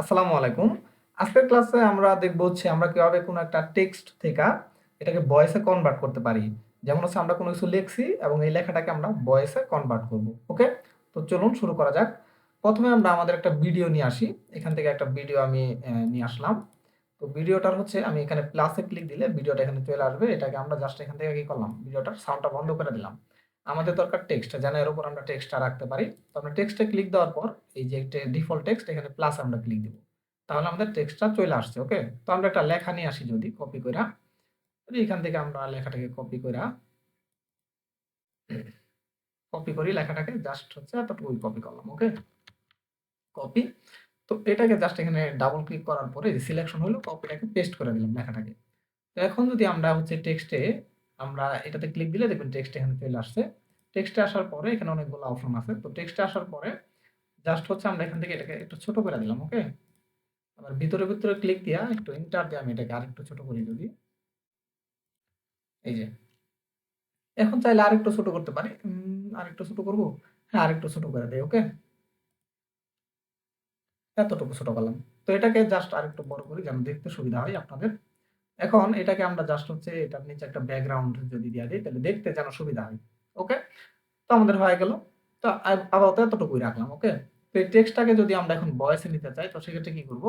আসসালামু আলাইকুম। আজকের ক্লাসে আমরা দেখব হচ্ছে আমরা কীভাবে কোনো একটা টেক্সট থেকে এটাকে ভয়েসে কনভার্ট করতে পারি। যেমন হচ্ছে আমরা কোনো কিছু লিখছি এবং এই লেখাটাকে আমরা ভয়েসে কনভার্ট করব ওকে তো চলুন শুরু করা যাক। প্রথমে আমরা আমাদের একটা ভিডিও নিয়ে আসি। এখান থেকে একটা ভিডিও আমি নিয়ে আসলাম। তো ভিডিওটার হচ্ছে আমি এখানে প্লাসে ক্লিক দিলে ভিডিওটা এখানে চলে আসবে। এটাকে আমরা জাস্ট এখান থেকে কি করলাম? ভিডিওটার সাউন্ডটা বন্ধ করে দিলাম। আমাদের দরকার টেক্সট যেন এর উপর আমরা টেক্সটটা রাখতে পারি। তো আমরা টেক্সটে ক্লিক দেওয়ার পর, এই যে ডিফল্ট টেক্সট এখানে প্লাস আমরা ক্লিক দিব। তাহলে আমাদের টেক্সটটা চলে আসছে ওকে তো আমরা একটা লেখা নিয়ে আসি যদি কপি যদি এখান থেকে আমরা লেখাটাকে কপি কইরা কপি করি, লেখাটাকে জাস্ট হচ্ছে এতটুকুই কপি করলাম ওকে কপি তো এটাকে জাস্ট এখানে ডাবল ক্লিক করার পরে সিলেকশন হলো কপিটাকে পেস্ট করে দিলাম লেখাটাকে। তো এখন যদি আমরা হচ্ছে টেক্সটে আমরা এটাতে ক্লিক দিলে দেখবেন টেক্সট এখানে চলে আসছে। টেক্সটে আসার পরে এখানে অনেকগুলো অপশন আছে। তো টেক্সটে আসার পরে জাস্ট হচ্ছে আমরা এখান থেকে এটাকে একটু ছোট করে দিলাম ওকে আবার ভিতরে ভিতরে ক্লিক দিয়া একটু ইন্টার দিয়ে আমি এটাকে আরেকটু ছোট করি যদি এই যে। এখন চাইলে আরেকটু ছোট করতে পারি। উম, আরেকটু ছোট করব? হ্যাঁ আরেকটু ছোট করে দেয় ওকে এতটুকু ছোট করলাম। তো এটাকে জাস্ট আরেকটু বড় করি যেন দেখতে সুবিধা হয় আপনাদের। এখন এটাকে আমরা জাস্ট হচ্ছে এটার নিচে একটা ব্যাকগ্রাউন্ড যদি দিয়ে দিই, তাহলে দেখতে যেন সুবিধা হয় ওকে তো আমাদের হয়ে গেল। তো আপাতত এতটুকুই রাখলাম ওকে তো এই টেক্সটটাকে যদি আমরা এখন ভয়েসে নিতে চাই, তো সেক্ষেত্রে কি করব?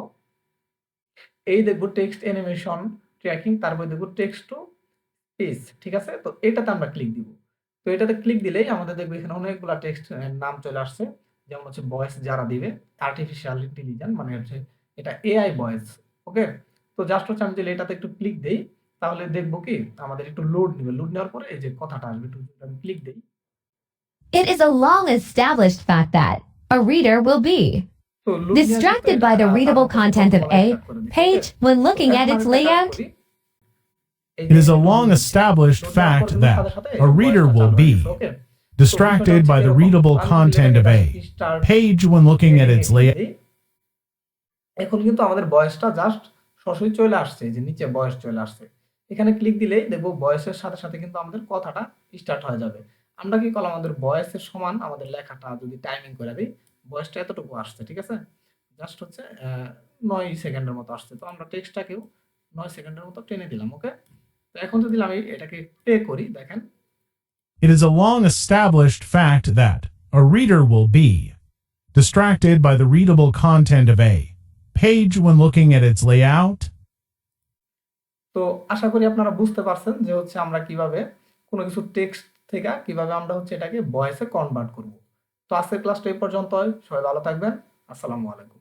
এই দেখব টেক্সট অ্যানিমেশন ট্র্যাকিং তারপর দেখব টেক্সট টু স্পেস ঠিক আছে? তো এটাতে আমরা ক্লিক দিব। তো এটাতে ক্লিক দিলেই আমাদের দেখব এখানে অনেকগুলা টেক্সট নাম চলে আসছে। যেমন হচ্ছে ভয়েস যারা দিবে আর্টিফিশিয়াল ইন্টেলিজেন্স মানে হচ্ছে এটা এআই ভয়েস ওকে তো জাস্ট হচ্ছে আমি যদি এটাতে একটু ক্লিক দেই তাহলে দেখবো কি আমাদের একটু লোড নেবে লোড নেওয়ার পরে এই যে কথাটা আসবে একটু যদি আমি ক্লিক দেই It is a long established fact that a reader will be তো load নেওয়ার Distracted ক্ষেত্রে by the এটা readable তারপর content of বলা A start করে দিচ্ছি, page okay? when looking এখন at আমি its একটা কাজ layout. করি। এই It যে is a load long নেওয়ার established load নেওয়ার fact পর that সাথে সাথে এই a যে reader voice টা will চালু হয়ে be গেছে, okay? distracted by the readable content of a page when looking at its layout. এখন কিন্তু আমাদের বয়সটা জাস্ট সরাসরি চলে আসছে যে নিচে বয়স চলে আসছে। এখানে ক্লিক দিলেই দেখব বয়সের সাথে সাথে কিন্তু আমাদের কথাটা স্টার্ট হয়ে যাবে। আমরা কি করলাম? আমাদের বয়সের সমান আমাদের লেখাটা যদি টাইমিং করে দিই, বয়সটা এতটুকু আসছে, ঠিক আছে? জাস্ট হচ্ছে নয় সেকেন্ডের মতো আসছে। তো আমরা টেক্সটটাকেও নয় সেকেন্ডের মতো টেনে দিলাম ওকে তো এখন যদি আমি এটাকে প্লে করি, দেখেন। It is a long established fact that a reader will be distracted by the readable content of a. page when looking at its layout. তো আশা করি আপনারা বুঝতে পারছেন যে হচ্ছে আমরা কীভাবে কোনো কিছু টেক্সট থেকে কীভাবে আমরা হচ্ছে এটাকে ভয়েসে কনভার্ট করব। তো আজকের ক্লাসটা এই পর্যন্ত সবাই ভালো থাকবেন। আসসালামু আলাইকুম।